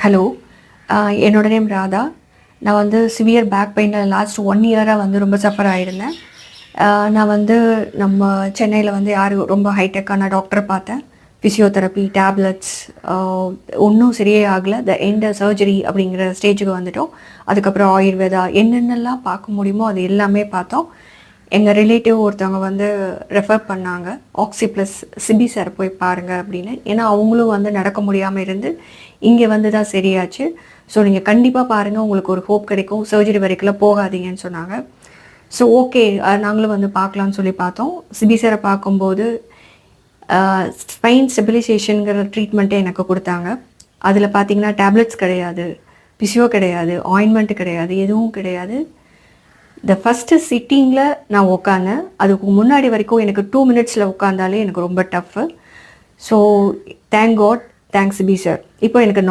Hello என்னோட name Radha. நான் வந்து சிவியர் பேக் பெயினில் லாஸ்ட் ஒன் இயராக வந்து ரொம்ப சஃபர் ஆகிருந்தேன் நான் வந்து நம்ம சென்னையில் வந்து யார் ரொம்ப ஹைடெக்கான டாக்டரை பார்த்தேன். ஃபிசியோதெரப்பி டேப்லெட்ஸ் ஒன்றும் சரியே ஆகலை. த எண்ட் சர்ஜரி அப்படிங்கிற ஸ்டேஜுக்கு வந்துட்டோம். அதுக்கப்புறம் ஆயுர்வேதா என்னென்னலாம் பார்க்க முடியுமோ அது எல்லாமே பார்த்தோம். எங்கள் ரிலேட்டிவ் ஒருத்தவங்க வந்து ரெஃபர் பண்ணாங்க. ஆக்சி ப்ளஸ் சிபி சார் போய் பாருங்கள் அப்படின்னு. ஏன்னா அவங்களும் வந்து நடக்க முடியாமல் இருந்து இங்கே வந்து தான் சரியாச்சு. ஸோ நீங்கள் கண்டிப்பாக பாருங்கள் உங்களுக்கு ஒரு ஹோப் கிடைக்கும். சர்ஜரி வரைக்கும் போகாதீங்கன்னு சொன்னாங்க. ஸோ ஓகே நாங்களும் வந்து பார்க்கலாம்னு சொல்லி பார்த்தோம். சிபி சாரை பார்க்கும்போது ஸ்பைன் ஸ்டெபிலைசேஷனுங்கிற ட்ரீட்மெண்ட்டே எனக்கு கொடுத்தாங்க. அதில் பார்த்தீங்கன்னா டேப்லெட்ஸ் கிடையாது. பிசியோ கிடையாது. ஆயின்மெண்ட் கிடையாது. எதுவும் கிடையாது. த ஃபஸ்ட்டு சிட்டிங்கில் நான் உட்காந்தேன் அதுக்கு முன்னாடி வரைக்கும் எனக்கு டூ மினிட்ஸில் உட்காந்தாலே எனக்கு ரொம்ப tough so thank god thanks B sir இப்போ எனக்கு நார்மல்